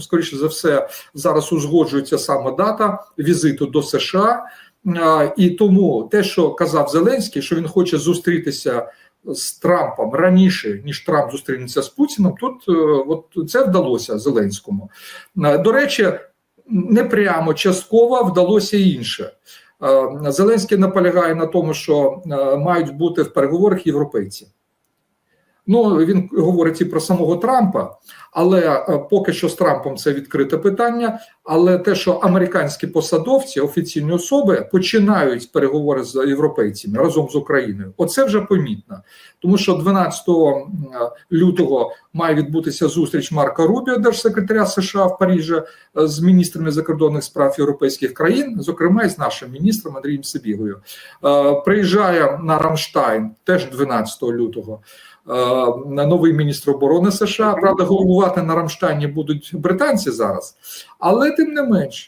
скоріше за все, зараз узгоджується саме дата візиту до США. І тому те, що казав Зеленський, що він хоче зустрітися з Трампом раніше, ніж Трамп зустрінеться з Путіним, тут е, от це вдалося Зеленському. До речі, не прямо частково вдалося і інше. Зеленський наполягає на тому, що е, мають бути в переговорах європейці. Ну, він говорить і про самого Трампа, але е, поки що з Трампом це відкрите питання. Але те, що американські посадовці, офіційні особи починають переговори з європейцями разом з Україною, оце вже помітно. Тому що 12 лютого має відбутися зустріч Марка Рубіо, держсекретаря США в Парижі, е, з міністрами закордонних справ європейських країн, зокрема і з нашим міністром Андрієм Сибігою. Е, Приїжджає на Рамштайн теж 12 лютого. е, Новий міністр оборони США. Правда, головувати на Рамштайні будуть британці зараз, але тим не менш,